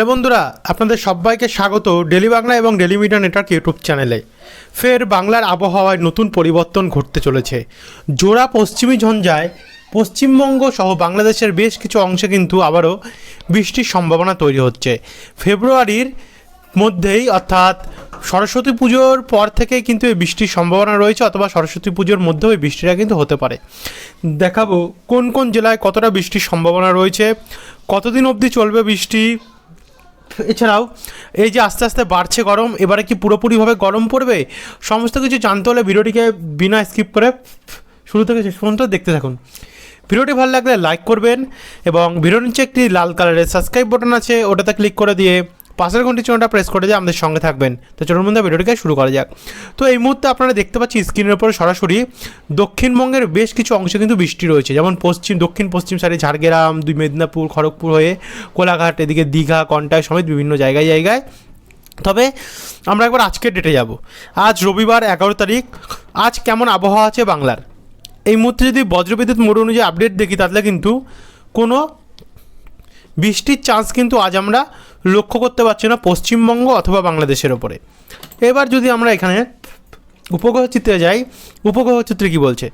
Hello বন্ধুরা, আপনাদের সবাইকে স্বাগত ডেলি বাংলা এবং ডেলি মিডিয়া নেটওয়ার্ক ইউটিউব চ্যানেলে। ফের বাংলার আবহাওয়ায় নতুন পরিবর্তন ঘটতে চলেছে। জোড়া পশ্চিমী ঝঞ্ঝায় পশ্চিমবঙ্গ সহ বাংলাদেশের বেশ কিছু অংশে কিন্তু আবারও বৃষ্টির সম্ভাবনা তৈরি হচ্ছে। ফেব্রুয়ারির মধ্যেই অর্থাৎ সরস্বতী পুজোর পর থেকে কিন্তু এই বৃষ্টির সম্ভাবনা রয়েছে অথবা সরস্বতী পুজোর মধ্যেও এই বৃষ্টিটা কিন্তু হতে পারে। দেখাবো কোন কোন জেলায় কতটা বৃষ্টির সম্ভাবনা রয়েছে, কতদিন অবধি চলবে বৃষ্টি এছাড়াও, এই যে আস্তে আস্তে বাড়ছে গরম, এবারে কি পুরোপুরিভাবে গরম পড়বে? সমস্ত কিছু জানতে হলে ভিডিওটিকে বিনা স্কিপ করে শুরু থেকে শেষ পর্যন্ত দেখতে থাকুন। ভিডিওটি ভালো লাগলে লাইক করবেন এবং ভিডিওর নিচে একটি লাল কালারের সাবস্ক্রাইব বাটন আছে, ওটাতে ক্লিক করে দিয়ে পাশের ঘন্টি চিহ্নটা প্রেস করে দিয়ে আমাদের সঙ্গে থাকবেন। তো চলুন বন্ধু ভিডিওটিকে শুরু করা যাক। তো এই মুহূর্তে আপনারা দেখতে পাচ্ছি স্ক্রিনের উপরে সরাসরি দক্ষিণবঙ্গের বেশ কিছু অংশে কিন্তু বৃষ্টি রয়েছে। যেমন পশ্চিম, দক্ষিণ, পশ্চিম সাইডে ঝাড়গ্রাম, দুই মেদিনীপুর, খড়গপুর হয়ে কোলাঘাট, এদিকে দীঘা কন্টায় সমেত বিভিন্ন জায়গায় জায়গায়। তবে আমরা একবার আজকের ডেটে যাব। আজ রবিবার এগারো তারিখ। আজ কেমন আবহাওয়া আছে বাংলার? এই মুহূর্তে যদি বজ্রবিদ্যুৎ মোড় অনুযায়ী আপডেট দেখি, তাহলে কিন্তু কোনো বৃষ্টির চান্স কিন্তু আজ আমরা লক্ষ্য করতে পারছি না পশ্চিমবঙ্গ অথবা বাংলাদেশের ওপরে। এবার যদি আমরা এখানে উপগ্রহ চিত্রে যাই উপগ্রহ চিত্রে কী বলছে?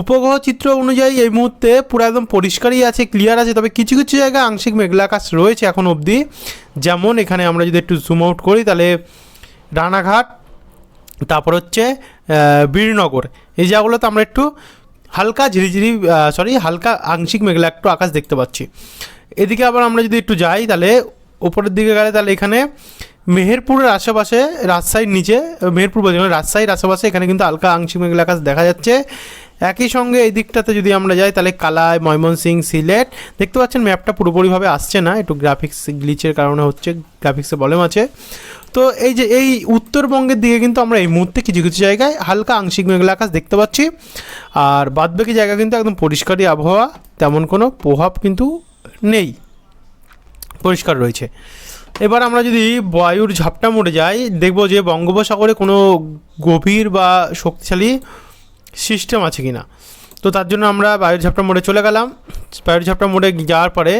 উপগ্রহ চিত্র অনুযায়ী এই মুহূর্তে পুরো একদম পরিষ্কারই আছে ক্লিয়ার আছে, তবে কিছু কিছু জায়গায় আংশিক মেঘলা আকাশ রয়েছে এখন অবধি। যেমন এখানে আমরা যদি একটু জুম আউট করি, তাহলে রানাঘাট, তারপর হচ্ছে বীরনগর। এই জায়গাগুলোতে আমরা একটু হালকা ঝিরিঝিরি সরি হালকা আংশিক মেঘলা একটু আকাশ দেখতে পাচ্ছি। এদিকে আবার আমরা যদি একটু যাই, তাহলে উপরের দিকে গেলে তাহলে এখানে মেহেরপুরের আশেপাশে রাজশাহীর নিচে, মেহেরপুর বলছি রাজশাহীর আশেপাশে এখানে কিন্তু হালকা আংশিক মেঘলা আকাশ দেখা যাচ্ছে। একই সঙ্গে এই দিকটাতে যদি আমরা যাই, তাহলে কালাই, ময়মনসিং, সিলেট, দেখতে পাচ্ছেন ম্যাপটা পুরোপুরিভাবে আসছে না, একটু গ্রাফিক্স গ্লিচের কারণে হচ্ছে গ্রাফিক্সে প্রবলেম আছে। তো এই যে এই উত্তরবঙ্গের দিকে কিন্তু আমরা এই মুহূর্তে কিছু কিছু জায়গায় হালকা আংশিক মেঘলা আকাশ দেখতে পাচ্ছি। আর বাদবাকি জায়গা কিন্তু একদম পরিষ্কারই আবহাওয়া, তেমন কোনো প্রভাব কিন্তু নেই। পরিষ্কার রয়েছে। এবার আমরা যদি বায়ুর ঝাপটা মরে যাই, দেখব যে বঙ্গোপসাগরে কোনো গভীর বা শক্তিশালী সিস্টেম আছে কি না তো তার জন্য আমরা বায়ুর ঝাপটা মোড়ে চলে গেলাম। বায়ুর ঝাপটা মোড়ে যাওয়ার পরে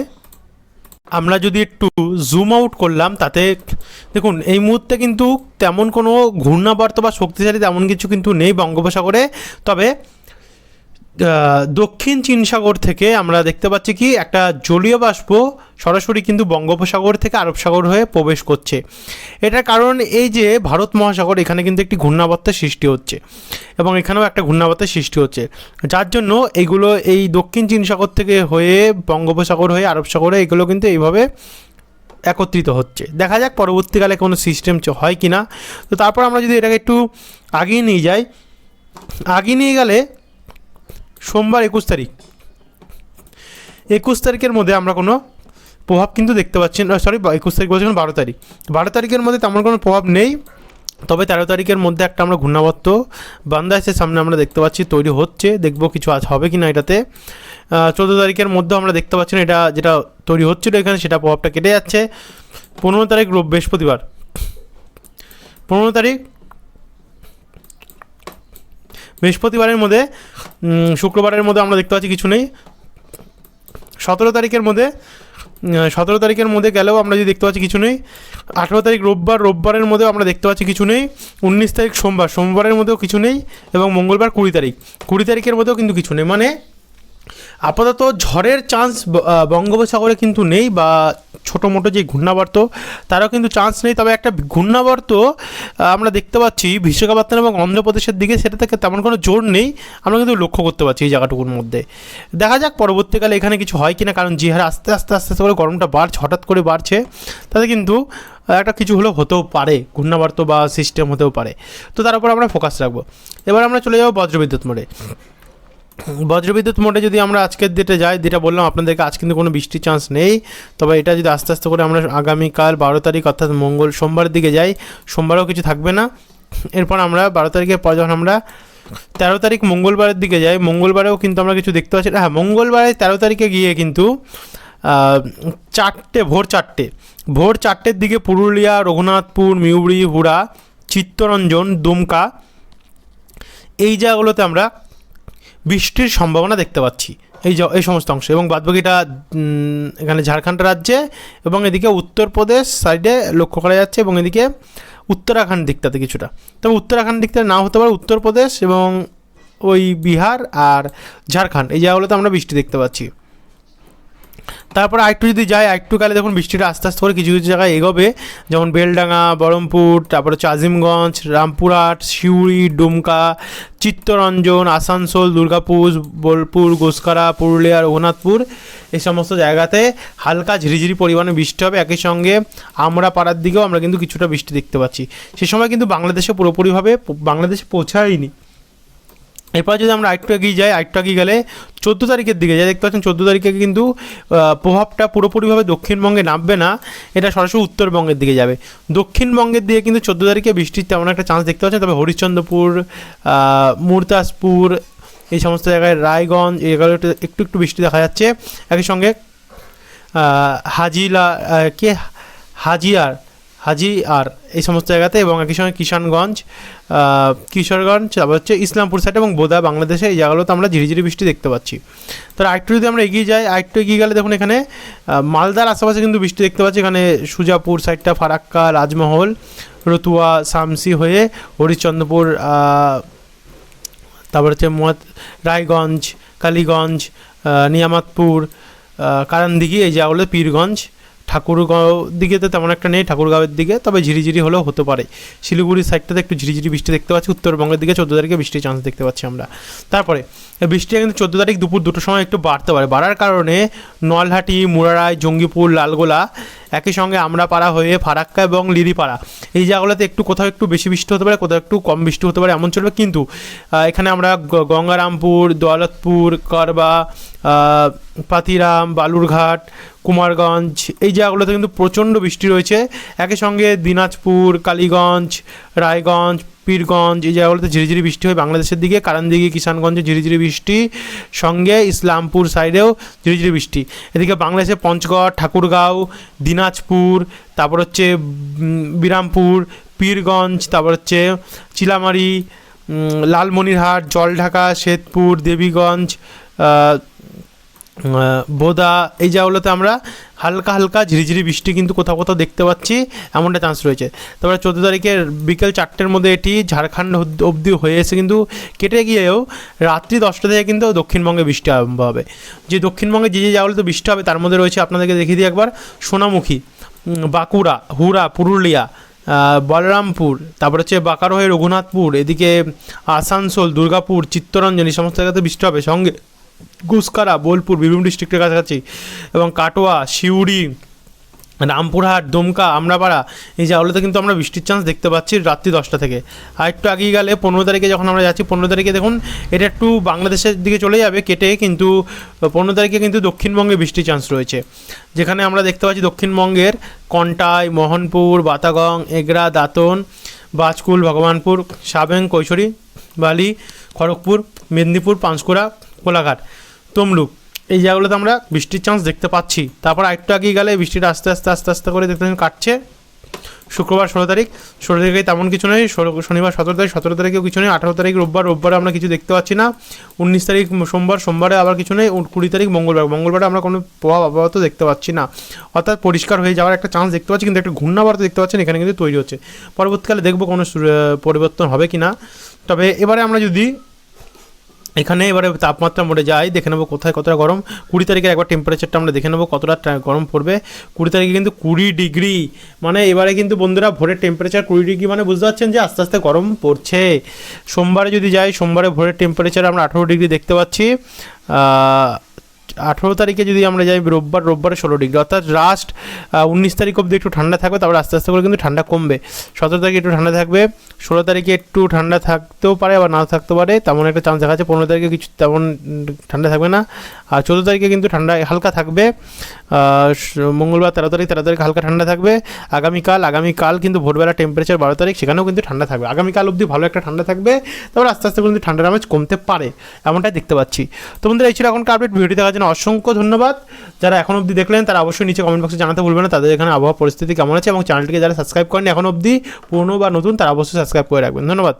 আমরা যদি একটু জুম আউট করলাম, তাতে দেখুন, এই মুহূর্তে কিন্তু তেমন কোনো ঘূর্ণাবর্ত বা শক্তিশালী তেমন কিছু কিন্তু নেই বঙ্গোপসাগরে। তবে দক্ষিণ চীন সাগর থেকে আমরা দেখতে পাচ্ছি কি, একটা জলীয় বাষ্প সরাসরি কিন্তু বঙ্গোপসাগর থেকে আরব সাগর হয়ে প্রবেশ করছে। এটার কারণ এই যে ভারত মহাসাগর, এখানে কিন্তু একটি ঘূর্ণাবর্তের সৃষ্টি হচ্ছে এবং এখানেও একটা ঘূর্ণাবর্তের সৃষ্টি হচ্ছে। যার জন্য এইগুলো এই দক্ষিণ চীন সাগর থেকে হয়ে বঙ্গোপসাগর হয়ে আরব সাগরে এগুলো কিন্তু এইভাবে একত্রিত হচ্ছে। দেখা যাক পরবর্তীকালে কোনো সিস্টেম হয় কি না তো তারপর আমরা যদি এটাকে একটু আগিয়ে নিয়ে যাই, আগিয়ে নিয়ে গেলে সোমবার একুশ তারিখ। একুশ তারিখের মধ্যে আমরা কোনো প্রভাব কিন্তু দেখতে পাচ্ছি না সরি একুশ তারিখ বলছিলাম বারো তারিখ। বারো তারিখের মধ্যে তেমন কোনো প্রভাব নেই, তবে তেরো তারিখের মধ্যে একটা আমরা ঘূর্ণাবর্ত বান্দাসের সামনে আমরা দেখতে পাচ্ছি, তৈরি হচ্ছে, দেখব কিছু আজ হবে কি না এটাতে চোদ্দ তারিখের মধ্যেও আমরা দেখতে পাচ্ছি না, এটা যেটা তৈরি হচ্ছিল এখানে, সেটা প্রভাবটা কেটে যাচ্ছে। পনেরো তারিখ বৃহস্পতিবার। পনেরো তারিখ বৃহস্পতিবারের মধ্যে শুক্রবারের মধ্যে আমরা দেখতে পাচ্ছি কিছু নেই। সতেরো তারিখের মধ্যে সতেরো তারিখের মধ্যে গেলেও আমরা যদি দেখতে পাচ্ছি কিছু নেই। আঠেরো তারিখ রোববার, রোববারের মধ্যেও আমরা দেখতে পাচ্ছি কিছু নেই। উনিশ তারিখ সোমবার, সোমবারের মধ্যেও কিছু নেই এবং মঙ্গলবার কুড়ি তারিখ। কুড়ি তারিখের মধ্যেও কিন্তু কিছু নেই। মানে আপাতত ঝড়ের চান্স বঙ্গোপসাগরে কিন্তু নেই বা ছোটো মোটো যে ঘূর্ণাবর্ত, তারাও কিন্তু চান্স নেই। তবে একটা ঘূর্ণাবর্ত আমরা দেখতে পাচ্ছি বিশাখাপত্তনম এবং অন্ধ্রপ্রদেশের দিকে সেটা থেকে তেমন কোনো জোর নেই। আমরা কিন্তু লক্ষ্য করতে পারছি এই জায়গাটুকুর মধ্যে। দেখা যাক পরবর্তীকালে এখানে কিছু হয় কিনা, কারণ যে হারে আস্তে আস্তে আস্তে আস্তে করে গরমটা বাড়ছে, হঠাৎ করে বাড়ছে। তাতে কিন্তু একটা কিছু হলেও হতেও পারে, ঘূর্ণাবর্ত বা সিস্টেম হতেও পারে। তো তার উপর আমরা ফোকাস রাখব। এবার আমরা চলে যাব বজ্রবিদ্যুৎ মোড়ে। বজ্রবিদ্যুৎ মোডে যদি আমরা আজকের ডেটে যাই, যেটা বললাম আপনাদেরকে, আজ কিন্তু কোনো বৃষ্টির চান্স নেই। তবে এটা যদি আস্তে আস্তে করে আমরা আগামীকাল বারো তারিখ, অর্থাৎ মঙ্গল সোমবারের দিকে যাই, সোমবারেও কিছু থাকবে না। এরপর আমরা বারো তারিখের পর যখন আমরা তেরো তারিখ মঙ্গলবারের দিকে যাই, মঙ্গলবারেও কিন্তু আমরা কিছু দেখতে পাচ্ছি। হ্যাঁ মঙ্গলবারে তেরো তারিখে গিয়ে কিন্তু চারটে, ভোর চারটে, ভোর চারটের দিকে পুরুলিয়া, রঘুনাথপুর মিউড়ি হুড়া, চিত্তরঞ্জন, দুমকা, এই জায়গাগুলোতে আমরা বৃষ্টির সম্ভাবনা দেখতে পাচ্ছি। এই এই সমস্ত অংশ। এবং বাদবাকিটা এখানে ঝাড়খণ্ড রাজ্যে এবং এদিকে উত্তরপ্রদেশ সাইডে লক্ষ্য করা যাচ্ছে এবং এদিকে উত্তরাখণ্ড দিকটাতে কিছুটা। তবে উত্তরাখণ্ড দিকটা না হতে পারে উত্তরপ্রদেশ এবং ওই বিহার আর ঝাড়খণ্ড। এই জায়গাগুলোতে আমরা বৃষ্টি দেখতে পাচ্ছি। তারপর আরেকটু যদি যাই, আরেকটু কালে দেখুন বৃষ্টিটা আস্তে আস্তে করে কিছু কিছু জায়গায় এগোবে। যেমন বেলডাঙ্গা, বহরমপুর, তারপরে চাজিমগঞ্জ রামপুরহাট, সিউড়ি, ডুমকা, চিত্তরঞ্জন, আসানসোল, দুর্গাপুর, বোলপুর গোসকারা পুরুলিয়া, রঘুনাথপুর এই সমস্ত জায়গাতে হালকা ঝিরিঝিরি পরিমাণে বৃষ্টি হবে। একই সঙ্গে আমরা পাড়ার দিকেও আমরা কিন্তু কিছুটা বৃষ্টি দেখতে পাচ্ছি। সে সময় কিন্তু বাংলাদেশে পুরোপুরিভাবে বাংলাদেশে পৌঁছায়নি। এরপর যদি আমরা আরেকটু এগিয়ে যাই, আরেকটু এগিয়ে গেলে চোদ্দ তারিখের দিকে, যা দেখতে পাচ্ছেন চোদ্দ তারিখে কিন্তু প্রভাবটা পুরোপুরিভাবে দক্ষিণবঙ্গে নামবে না, এটা সরাসরি উত্তরবঙ্গের দিকে যাবে। দক্ষিণবঙ্গের দিকে কিন্তু চোদ্দ তারিখে বৃষ্টির তেমন একটা চান্স দেখতে পাচ্ছেন, তবে হরিশ্চন্দ্রপুর মুরতাজপুর এই সমস্ত জায়গায় রায়গঞ্জ এগুলো একটু একটু বৃষ্টি দেখা যাচ্ছে। একই সঙ্গে হাজিলা কে? হাজিয়ার হাজি আর এই সমস্ত জায়গাতে এবং একই সঙ্গে কিষানগঞ্জ কিশোরগঞ্জ, তারপর হচ্ছে ইসলামপুর সাইড এবং বোদা বাংলাদেশে এই জায়গাগুলোতে আমরা ঝিরিঝিরি বৃষ্টি দেখতে পাচ্ছি। তো আরেকটু যদি আমরা এগিয়ে যাই, আরেকটু এগিয়ে গেলে দেখুন এখানে মালদার আশেপাশে কিন্তু বৃষ্টি দেখতে পাচ্ছি। এখানে সুজাপুর সাইডটা ফারাক্কা, রাজমহল, রতুয়া সামসি হয়ে হরিশ্চন্দ্রপুর তারপর হচ্ছে রায়গঞ্জ, কালীগঞ্জ নিয়ামাতপুর কারানদিঘি এই জায়গাগুলো পীরগঞ্জ ঠাকুরগাঁও দিকে তো তেমন একটা নেই, ঠাকুরগাঁওয়ের দিকে, তবে ঝিরিঝিরি হলেও হতে পারে। শিলিগুড়ির সাইডটাতে একটু ঝিরিঝিরি বৃষ্টি দেখতে পাচ্ছি, উত্তরবঙ্গের দিকে চোদ্দ তারিখে বৃষ্টির চান্স দেখতে পাচ্ছি আমরা। তারপরে বৃষ্টি বৃষ্টিটা কিন্তু চোদ্দ তারিখ দুপুর দুটোর সময় একটু বাড়তে পারে। বাড়ার কারণে নলহাটি মুরারায় জঙ্গিপুর, লালগোলা একই সঙ্গে আমরা পাড়া হয়ে ফারাক্কা এবং লিরিপাড়া। এই জায়গাগুলোতে একটু কোথাও একটু বেশি বৃষ্টি হতে পারে, কোথাও একটু কম বৃষ্টি হতে পারে, এমন চলবে। কিন্তু এখানে আমরা গঙ্গারামপুর, দৌলতপুর, করবা পাতিরাম, বালুরঘাট, কুমারগঞ্জ, এই জায়গাগুলোতে কিন্তু প্রচণ্ড বৃষ্টি রয়েছে। একই সঙ্গে দিনাজপুর, কালীগঞ্জ, রায়গঞ্জ পীরগঞ্জ, এই জায়গাগুলোতে ঝিরিঝিরি বৃষ্টি হয় বাংলাদেশের দিকে কারানদিঘি কিষানগঞ্জে ঝিরিঝিরি বৃষ্টি, সঙ্গে ইসলামপুর সাইডেও ঝিরিঝিরি বৃষ্টি। এদিকে বাংলাদেশে পঞ্চগড়, ঠাকুরগাঁও, দিনাজপুর, তারপর হচ্ছে বিরামপুর, পীরগঞ্জ, তারপর হচ্ছে চিলামারি লালমনিরহাট, জলঢাকা, শ্বেতপুর, দেবীগঞ্জ বোদা, এই জায়গাগুলোতে আমরা হালকা হালকা ঝিরিঝিরি বৃষ্টি কিন্তু কোথাও কোথাও দেখতে পাচ্ছি, এমনটা চান্স রয়েছে। তারপরে চোদ্দ তারিখের বিকেল চারটের মধ্যে এটি ঝাড়খণ্ড অব- অবধি হয়ে এসে কিন্তু কেটে গিয়েও রাত্রি দশটা থেকে কিন্তু দক্ষিণবঙ্গে বৃষ্টি আরম্ভ হবে। যে দক্ষিণবঙ্গে যে যে জায়গাগুলোতে বৃষ্টি হবে, তার মধ্যে রয়েছে আপনাদেরকে দেখিয়ে দিই একবার, সোনামুখী বাঁকুড়া, হুড়া, পুরুলিয়া বলরামপুর, তারপর হচ্ছে বাঁকারো হয়ে রঘুনাথপুর, এদিকে আসানসোল, দুর্গাপুর, চিত্তরঞ্জন, এই সমস্ত জায়গাতে বৃষ্টি হবে। সঙ্গে গুসকারা, বোলপুর, বীরভূম ডিস্ট্রিক্টের কাছাকাছি এবং কাটোয়া, সিউড়ি, রামপুরহাট, দমকা, আমরাপাড়া, এই জায়গাগুলোতে কিন্তু আমরা বৃষ্টির চান্স দেখতে পাচ্ছি রাত্রি দশটা থেকে। আর একটু আগিয়ে গেলে পনেরো তারিখে যখন আমরা যাচ্ছি, পনেরো তারিখে দেখুন, এটা একটু বাংলাদেশের দিকে চলে যাবে, কেটে কিন্তু পনেরো তারিখে কিন্তু দক্ষিণবঙ্গে বৃষ্টির চান্স রয়েছে। যেখানে আমরা দেখতে পাচ্ছি দক্ষিণবঙ্গের কন্টাই, মোহনপুর, বাতাগং, এগরা, দাঁতন, বাজকুল, ভগবানপুর, সাবেং, কৈশোরী, বালি, খড়গপুর, মেদিনীপুর, পাঁশকুড়া কোলাঘাট তমলুক। এই জায়গাগুলোতে আমরা বৃষ্টির চান্স দেখতে পাচ্ছি। তারপর আরেকটু আগিয়ে গেলে বৃষ্টিটা আস্তে আস্তে আস্তে আস্তে করে দেখতে কাটছে। শুক্রবার ষোলো তারিখ। ষোলো তারিখে তেমন কিছু নেই। শনিবার সতেরো তারিখ, সতেরো তারিখেও কিছু নেই। আঠারো তারিখ রোববার, রোববারে আমরা কিছু দেখতে পাচ্ছি না। উনিশ তারিখ সোমবার, সোমবারে আবার কিছু নেই। কুড়ি তারিখ মঙ্গলবার। মঙ্গলবারে আমরা কোনো প্রভাব আবহাওয়া দেখতে পাচ্ছি না। অর্থাৎ পরিষ্কার হয়ে যাওয়ার একটা চান্স দেখতে পাচ্ছি। কিন্তু একটা ঘূর্ণাবর্ত দেখতে পাচ্ছেন। এখানে কিন্তু তৈরি হচ্ছে। পরবর্তীকালে দেখব কোনো পরিবর্তন হবে কি না তবে এবারে আমরা যদি এখানে এবারে তাপমাত্রা মরে যাই দেখে নেব কোথায় কতটা গরম। কুড়ি তারিখের একবার টেম্পারেচারটা আমরা দেখে নেব কতটা গরম পড়বে। কুড়ি তারিখে কিন্তু কুড়ি ডিগ্রি। মানে এবারে কিন্তু বন্ধুরা ভোরের টেম্পারেচার কুড়ি ডিগ্রি মানে বুঝতে পারছেন যে আস্তে আস্তে গরম পড়ছে। সোমবারে যদি যাই, সোমবারে ভোরের টেম্পারেচার আমরা আঠেরো ডিগ্রি দেখতে পাচ্ছি। আঠেরো তারিখে যদি আমরা যাই রোববার, রোববারে ষোলো ডিগ্রি। অর্থাৎ লাস্ট উনিশ তারিখ অবধি একটু ঠান্ডা থাকবে, তারপর আস্তে আস্তে করে কিন্তু ঠান্ডা কমবে। সতেরো তারিখে একটু ঠান্ডা থাকবে, ষোলো তারিখে একটু ঠান্ডা থাকতেও পারে, আবার নাও থাকতে পারে, তেমন একটা চান্স দেখা যাচ্ছে। পনেরো তারিখে কিছু তেমন ঠান্ডা থাকবে না। আর চোদ্দ তারিখে কিন্তু ঠান্ডা হালকা থাকবে। মঙ্গলবার তেরো তারিখ তেরো তারিখ হালকা ঠান্ডা থাকবে। আগামীকাল আগামীকাল কিন্তু ভোরবেলা টেম্পারেচার বারো তারিখ, সেখানেও কিন্তু ঠান্ডা থাকবে। আগামীকাল অবধি ভালো একটা ঠান্ডা থাকবে, তারপর আস্তে আস্তে কিন্তু ঠান্ডার আমেজ কমতে পারে, এমনটাই দেখতে পাচ্ছি। তো বন্ধুরা, এই ছিল এখনকার আপডেট ভিডিওটি দেখার জন্য অসংখ্য ধন্যবাদ। যারা এখন অবধি দেখলেন, তারা অবশ্যই নিচে কমেন্ট বক্সে জানাতে ভুলবেন না। তাদের এখানে আবহাওয়া পরিস্থিতি কেমন আছে এবং চ্যানেলটিকে যারা সাবস্ক্রাইব করেন এখন অবধি পুরনো বা নতুন, তারা অবশ্যই সাবস্ক্রাইব করে রাখবেন। ধন্যবাদ।